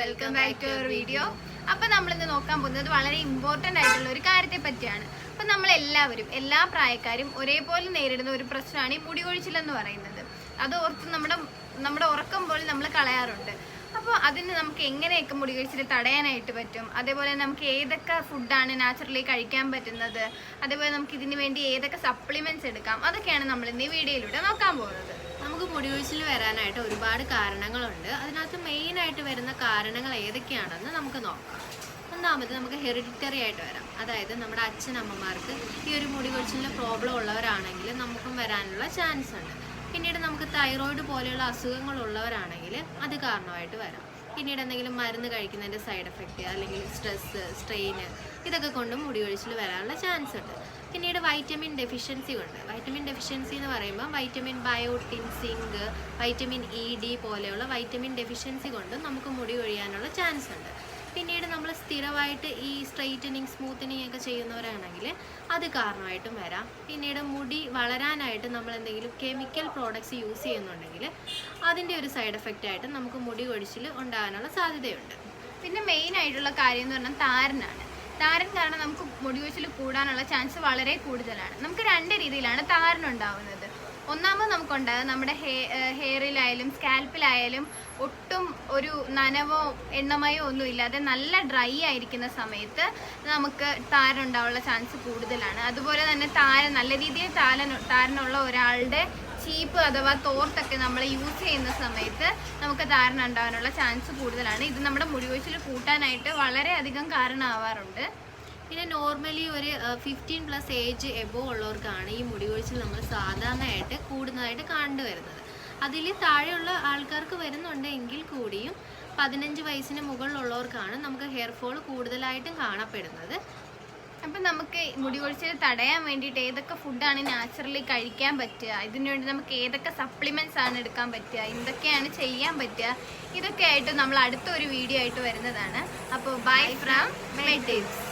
Welcome back to our video അപ്പൊ നമ്മൾ ഇന്ന് നോക്കാൻ പോകുന്നത് വളരെ ഇമ്പോർട്ടന്റ് ആയിട്ടുള്ള ഒരു കാര്യത്തെ പറ്റിയാണ്. അപ്പൊ നമ്മളെല്ലാവരും എല്ലാ പ്രായക്കാരും ഒരേപോലെ നേരിടുന്ന ഒരു പ്രശ്നമാണ് ഈ മുടി കൊഴിച്ചിലെന്ന് പറയുന്നത്. അത് ഓർത്ത് നമ്മുടെ നമ്മുടെ ഉറക്കം പോലും നമ്മൾ കളയാറുണ്ട്. അപ്പോൾ അതിന് നമുക്ക് എങ്ങനെയൊക്കെ മുടി കഴിച്ചിൽ തടയാനായിട്ട് പറ്റും? അതേപോലെ നമുക്ക് ഏതൊക്കെ ഫുഡാണ് നാച്ചുറലി കഴിക്കാൻ പറ്റുന്നത്? അതേപോലെ നമുക്ക് ഇതിന് വേണ്ടി ഏതൊക്കെ സപ്ലിമെന്റ്സ് എടുക്കാം? അതൊക്കെയാണ് നമ്മൾ ഇന്ന് ഈ വീഡിയോയിലൂടെ നോക്കാൻ പോകുന്നത്. നമുക്ക് മുടി കൊഴിച്ചിൽ വരാനായിട്ട് ഒരുപാട് കാരണങ്ങളുണ്ട്. അതിനകത്ത് മെയിൻ ആയിട്ട് വരുന്ന കാരണങ്ങൾ ഏതൊക്കെയാണെന്ന് നമുക്ക് നോക്കാം. ഒന്നാമത് നമുക്ക് ഹെറിഡിറ്ററി ആയിട്ട് വരാം. അതായത് നമ്മുടെ അച്ഛനമ്മമാർക്ക് ഈ ഒരു മുടി കൊഴിച്ചിലിന്റെ പ്രോബ്ലം ഉള്ളവരാണെങ്കിൽ നമുക്കും വരാനുള്ള ചാൻസ് ഉണ്ട്. പിന്നീട് നമുക്ക് തൈറോയിഡ് പോലെയുള്ള അസുഖങ്ങൾ ഉള്ളവരാണെങ്കിൽ അത് കാരണമായിട്ട് വരാം. പിന്നീട് എന്തെങ്കിലും മരുന്ന് കഴിക്കുന്നതിന്റെ സൈഡ് എഫക്റ്റ് അല്ലെങ്കിൽ സ്ട്രെസ്സ് സ്ട്രെയിന് ഇതൊക്കെ കൊണ്ട് മുടി കൊഴിച്ചിൽ വരാനുള്ള ചാൻസ് ഉണ്ട്. പിന്നീട് വൈറ്റമിൻ ഡെഫിഷ്യൻസി ഉണ്ട്. വൈറ്റമിൻ ഡെഫിഷ്യൻസി എന്ന് പറയുമ്പോൾ vitamin biotin zinc vitamin E D പോലെയുള്ള വൈറ്റമിൻ ഡെഫിഷ്യൻസി കൊണ്ടും നമുക്ക് മുടി ഒഴിയാനുള്ള ചാൻസ് ഉണ്ട്. പിന്നീട് നമ്മൾ സ്ഥിരമായിട്ട് ഈ സ്ട്രെയിറ്റനിങ് സ്മൂത്തനിങ് ഒക്കെ ചെയ്യുന്നവരാണെങ്കിൽ അത് കാരണമായിട്ടും വരാം. പിന്നീട് മുടി വളരാനായിട്ട് നമ്മൾ എന്തെങ്കിലും കെമിക്കൽ പ്രോഡക്റ്റ്സ് യൂസ് ചെയ്യുന്നുണ്ടെങ്കിൽ അതിന്റെ ഒരു സൈഡ് എഫക്റ്റ് ആയിട്ട് നമുക്ക് മുടി കൊഴിച്ചിൽ ഉണ്ടാകാനുള്ള സാധ്യതയുണ്ട്. പിന്നെ മെയിൻ ആയിട്ടുള്ള കാര്യം എന്ന് പറഞ്ഞാൽ താരനാണ്. താരൻ കാരണം നമുക്ക് മുടി കൊഴിച്ചിൽ കൂടാനുള്ള ചാൻസ് വളരെ കൂടുതലാണ്. നമുക്ക് രണ്ട് രീതിയിലാണ് താരൻ ഉണ്ടാവുന്നത്. ഒന്നാമത് നമുക്കുണ്ട് നമ്മുടെ ഹെയറിലായാലും സ്കാൽപ്പിലായാലും ഒട്ടും ഒരു നനവോ എണ്ണമയോ ഒന്നും ഇല്ലാതെ നല്ല ഡ്രൈ ആയിരിക്കുന്ന സമയത്ത് നമുക്ക് താരൻ ഉണ്ടാവാനുള്ള ചാൻസ് കൂടുതലാണ്. അതുപോലെ തന്നെ താരൻ നല്ല രീതിയിൽ താരൻ താരനുള്ള ഒരാളുടെ ചീപ്പ് അഥവാ തോർത്തൊക്കെ നമ്മൾ യൂസ് ചെയ്യുന്ന സമയത്ത് നമുക്ക് താരൻ ഉണ്ടാകാനുള്ള ചാൻസ് കൂടുതലാണ്. ഇത് നമ്മുടെ മുടി കൊഴിച്ചിൽ കൂട്ടാനായിട്ട് വളരെയധികം കാരണമാവാറുണ്ട്. പിന്നെ നോർമലി ഒരു ഫിഫ്റ്റീൻ പ്ലസ് ഏജ് എബോ ഉള്ളവർക്കാണ് ഈ മുടി കൊഴിച്ചിൽ നമ്മൾ സാധാരണയായിട്ട് കൂടുന്നതായിട്ട് കണ്ടുവരുന്നത് അതിൽ താഴെയുള്ള ആൾക്കാർക്ക് വരുന്നുണ്ടെങ്കിൽ കൂടിയും പതിനഞ്ച് വയസ്സിന് മുകളിലുള്ളവർക്കാണ് നമുക്ക് ഹെയർ ഫോൾ കൂടുതലായിട്ടും കാണപ്പെടുന്നത്. അപ്പം നമുക്ക് മുടി കൊഴിച്ചിൽ തടയാൻ വേണ്ടിയിട്ട് ഏതൊക്കെ ഫുഡാണ് നാച്ചുറലി കഴിക്കാൻ പറ്റുക? ഇതിനു വേണ്ടി നമുക്ക് ഏതൊക്കെ സപ്ലിമെന്റ്സ് ആണ് എടുക്കാൻ പറ്റുക? എന്തൊക്കെയാണ് ചെയ്യാൻ പറ്റുക? ഇതൊക്കെ ആയിട്ട് നമ്മൾ അടുത്തൊരു വീഡിയോ ആയിട്ട് വരുന്നതാണ്. അപ്പോൾ ബൈ ഫ്രം മൈ ടിപ്സ്